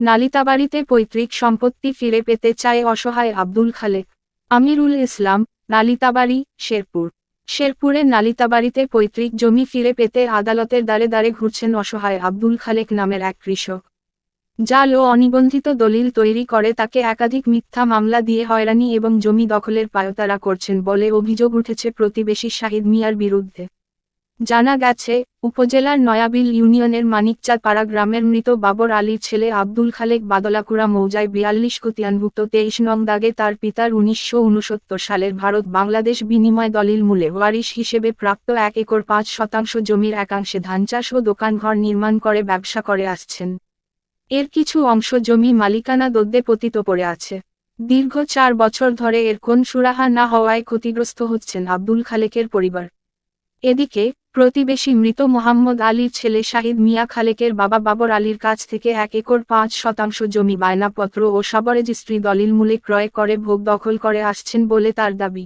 নালিতাবাড়িতে পৈতৃক সম্পত্তি ফিরে পেতে চায় অসহায় আব্দুল খালেক। আমিরুল ইসলাম, নালিতাবাড়ি, শেরপুর। শেরপুরের নালিতাবাড়িতে পৈতৃক জমি ফিরে পেতে আদালতের দ্বারে দ্বারে ঘুরছেন অসহায় আব্দুল খালেক নামের এক কৃষক। জাল ও অনিবন্ধিত দলিল তৈরি করে তাকে একাধিক মিথ্যা মামলা দিয়ে হয়রানি এবং জমি দখলের পায়তারা করছেন বলে অভিযোগ উঠেছে প্রতিবেশী শাহিদ মিয়ার বিরুদ্ধে। জানা গেছে, উপজেলার নয়াবিল ইউনিয়নের মানিকচাঁদ পাড়া গ্রামের মৃত বাবর আলীর ছেলে আব্দুল খালেক বাদলাকুড়া মৌজায় বিয়াল্লিশ কতিয়ানভুক্ত তেইশ নং দাগে তার পিতার উনিশশো উনসত্তর সালের ভারত বাংলাদেশ বিনিময় দলিল মূলে ওয়ারিশ হিসেবে প্রাপ্ত এক একর পাঁচ শতাংশ জমির একাংশে ধান চাষ ও দোকানঘর নির্মাণ করে ব্যবসা করে আসছেন। এর কিছু অংশ জমি মালিকানা দদ্দে পতিত পড়ে আছে। দীর্ঘ চার বছর ধরে এর কোন সুরাহা না হওয়ায় ক্ষতিগ্রস্ত হচ্ছেন আব্দুল খালেকের পরিবার। এদিকে প্রতিবেশী মৃত মোহাম্মদ আলীর ছেলে শাহিদ মিয়া খালেকের বাবা বাবর আলীর কাছ থেকে এক একর পাঁচ শতাংশ জমি বায়নাপত্র ও সবরেজিস্ট্রি দলিল মূলে ক্রয় করে, ভোগ দখল করে আসছেন বলে তার দাবি।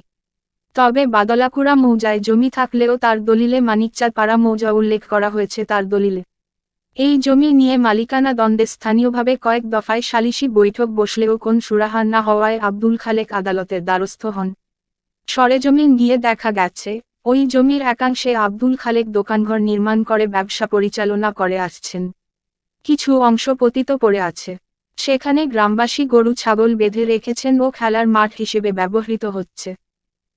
তবে বাদলাকুড়া মৌজায় জমি থাকলেও তার দলিলে মানিকচাঁদ পাড়া মৌজা উল্লেখ করা হয়েছে তার দলিলে। এই জমি নিয়ে মালিকানা দ্বন্দ্বে স্থানীয়ভাবে কয়েক দফায় সালিশি বৈঠক বসলেও কোন সুরাহা না হওয়ায় আব্দুল খালেক আদালতের দ্বারস্থ হন। সরেজমিন গিয়ে দেখা গেছে ওই জমির একাংশে আব্দুল খালেক দোকানঘর নির্মাণ করে ব্যবসা পরিচালনা করে আসছেন। কিছু অংশ পতিত পড়ে আছে। সেখানে গ্রামবাসী গরু, ছাগল বেঁধে রেখেছেন ও খেলার মাঠ হিসেবে ব্যবহৃত হচ্ছে।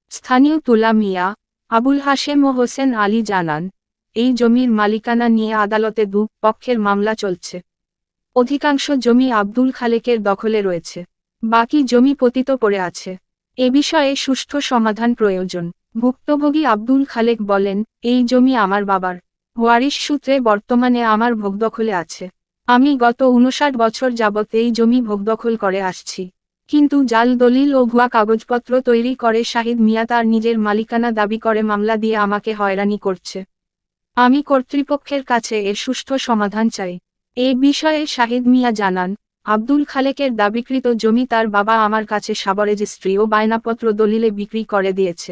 স্থানীয় তুলা মিয়া, আবুল হাশেম ও হোসেন আলী জানান, এই জমির মালিকানা নিয়ে আদালতে দু পক্ষের মামলা চলছে। অধিকাংশ জমি আব্দুল খালেকের দখলে রয়েছে। বাকি জমি পতিত পড়ে আছে। এ বিষয়ে সুষ্ঠু সমাধান প্রয়োজন। ভুক্তভোগী আব্দুল খালেক বলেন, এই জমি আমার বাবার। ওয়ারিশ সূত্রে বর্তমানে আমার ভোগদখলে আছে। আমি গত উনষাট বছর যাবত এই জমি ভোগদখল করে আসছি। কিন্তু জাল, দলিল ও ভুয়া কাগজপত্র তৈরি করে শাহিদ মিয়া তার নিজের মালিকানা দাবি করে মামলা দিয়ে আমাকে হয়রানি করছে। আমি কর্তৃপক্ষের কাছে এর সুষ্ঠু সমাধান চাই। এ বিষয়ে শাহিদ মিয়া জানান, আব্দুল খালেকের দাবিকৃত জমি তার বাবা আমার কাছে সাবরেজিস্ট্রি ও বায়নাপত্র দলিলে বিক্রি করে দিয়েছে।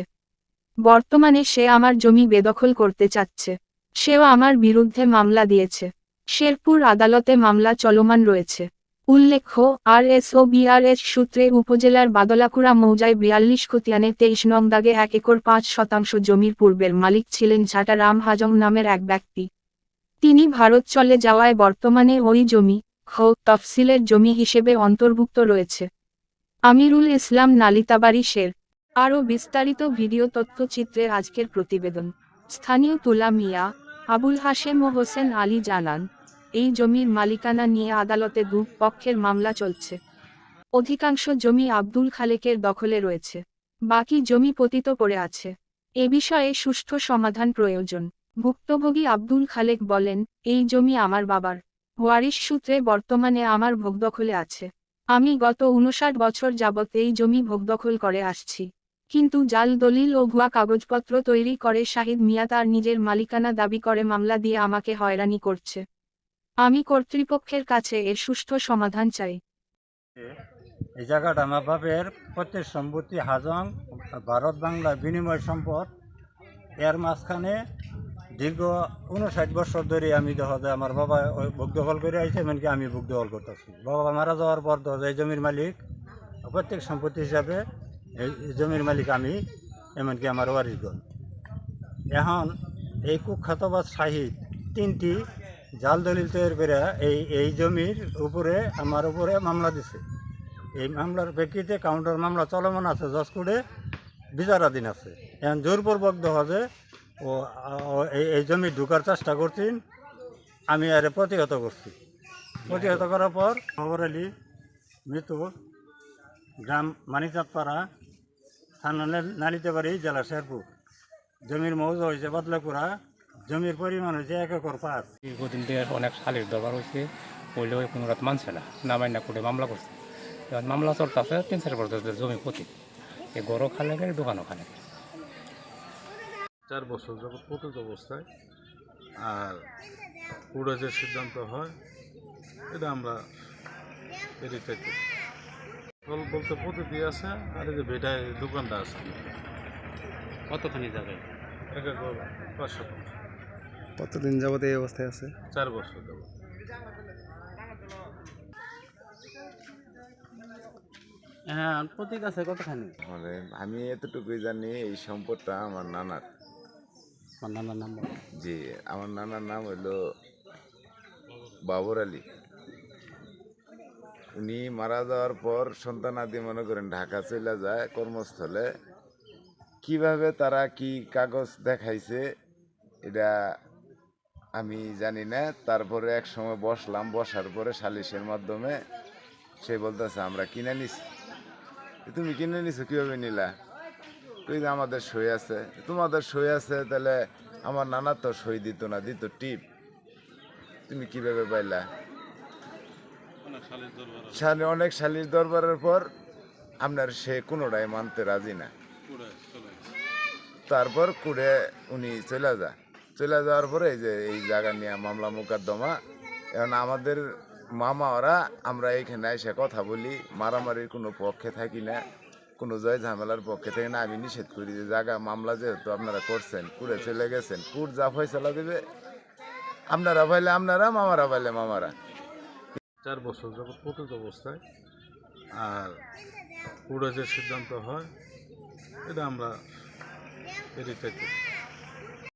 বর্তমানে সে আমার জমি বেদখল করতে চাচ্ছে। সেও আমার বিরুদ্ধে মামলা দিয়েছে। শেরপুর আদালতে মামলা চলমান রয়েছে। উল্লেখ্য আর এস ও বিআরএস সূত্রে উপজেলার বাদলাকুড়া মৌজায় বিয়াল্লিশ খতিয়ানে তেইশ নং দাগে এক একর পাঁচ শতাংশ জমির পূর্বের মালিক ছিলেন ঝাটা রাম হাজং নামের এক ব্যক্তি। তিনি ভারত চলে যাওয়ায় বর্তমানে ওই জমি, খ, তফসিলের জমি হিসেবে অন্তর্ভুক্ত রয়েছে। আমিরুল ইসলাম নালিতাবাড়ি, শের আরও বিস্তারিত ভিডিও তথ্যচিত্রে আজকের প্রতিবেদন। স্থানীয় তুলা মিয়া, আবুল হাশেম ও হোসেন আলী জানান, এই জমির মালিকানা নিয়ে আদালতে দু পক্ষের মামলা চলছে। অধিকাংশ জমি আব্দুল খালেকের দখলে রয়েছে। বাকি জমি পতিত পড়ে আছে। এ বিষয়ে সুষ্ঠু সমাধান প্রয়োজন। ভুক্তভোগী আব্দুল খালেক বলেন, এই জমি আমার বাবার। ওয়ারিশ সূত্রে বর্তমানে আমার ভোগদখলে আছে। আমি গত উনষাট বছর যাবত এই জমি ভোগদখল করে আসছি। কিন্তু জাল, দলিল ও ভুয়া কাগজপত্র তৈরি করে শাহিদ মিয়া তার নিজের মালিকানা দাবি করে মামলা দিয়ে আমাকে হয়রানি করছে। আমি কর্তৃপক্ষের কাছে এর সুষ্ঠু সমাধান চাই। এই জায়গাটা আমার বাপের প্রত্যেক সম্পত্তি হাজং, ভারত বাংলা বিনিময় সম্পদ, এর মাঝখানে দীর্ঘ উনষাট বছর ধরে আমি দেখা আমার বাবা বুক দখল করে আইছে, এমনকি আমি বুক দখল করতেছি। বাবা মারা যাওয়ার পর দেখা জমির মালিক প্রত্যেক সম্পত্তি হিসাবে এই জমির মালিক আমি, এমনকি আমার ওয়ারিশগণ এখন এই কুখ্যাতবাদ শাহিদ তিনটি জাল দলিল তৈরি করে এই এই জমির উপরে, আমার উপরে মামলা দিছে। এই মামলার প্রেক্ষিতে কাউন্টার মামলা চলমান আছে, জজকোর্টে বিচারাধীন আছে। এখন জোরপূর্বক যে, ও এই জমি ঢুকার চেষ্টা করছেন, আমি আরে প্রতিহত করছি। প্রতিহত করার পর খবর আলী মৃত গ্রাম মানিকচাঁদপাড়া থানা নালিতেবাড়ি জেলা শেরপুর। জমির মৌজা হয়েছে বদলাপুরা। জমির পরিমাণ হয়েছে এক একর পাঁচ। দীর্ঘদিন দিয়ে অনেক সালের দরবার হয়েছে হইলেও কোনো রাত মানছে না। নামাই না করে মামলা করছে। এবার মামলা চলতেছে তিন চার বছর জমি প্রতি এ গরু খালে গেলে দোকানও খালে চার বছর যাবৎ পতিত অবস্থায়। আর পুরো যে সিদ্ধান্ত হয় এটা আমরা এটি থেকে বলতে পদ্ধতি আছে আর এই যে বেটায় দোকানটা আছে। কতখানি যাবে? এক এক পাঁচ শতাংশ কতদিন যাবত এই অবস্থায় আছে? চার বছর যাবৎ হ্যাঁ প্রতীক আছে কতখানি? মানে আমি এতটুকুই জানি এই সম্পদটা আমার নানার। আমার নানার নাম। জি আমার নানার নাম হইল বাবর আলী। উনি মারা যাওয়ার পর সন্তানাদি মনে করেন ঢাকা চলে যায় কর্মস্থলে। কীভাবে তারা কি কাগজ দেখাইছে, এটা আমি জানি না। তারপরে এক সময় বসলাম, বসার পরে সালিশের মাধ্যমে সে বলতেছে, আমরা কিনে নিছি। তুমি কিনে নিছো, কীভাবে নিলা? তুই আমাদের সই আছে। তোমাদের সই আছে, তাহলে আমার নানা তো সই দিত না, দিত টিপ। তুমি কীভাবে পাইলা? অনেক শালির দরবারের পর আপনার সে কোনোটাই মানতে রাজি না। তারপর কুড়ে উনি চলে যা চলে যাওয়ার পরে এই যে এই জায়গা নিয়ে মামলা মোকদ্দমা এখন আমাদের মামা ওরা আমরা এইখানে এসে কথা বলি মারামারির কোনো পক্ষে থাকি না কোনো জয় ঝামেলার পক্ষে থেকে না। আমি নিষেধ করি যে জায়গা মামলা যেহেতু আপনারা করছেন কুড়ে চলে গেছেন কুট যা ফয়সলা দেবে আপনারা পাইলে আপনারা মামারা পাইলে মামারা। চার বছর যাবৎ পতিত অবস্থায়। আর পুরো যে সিদ্ধান্ত হয় এটা আমরা এড়িয়ে থাকি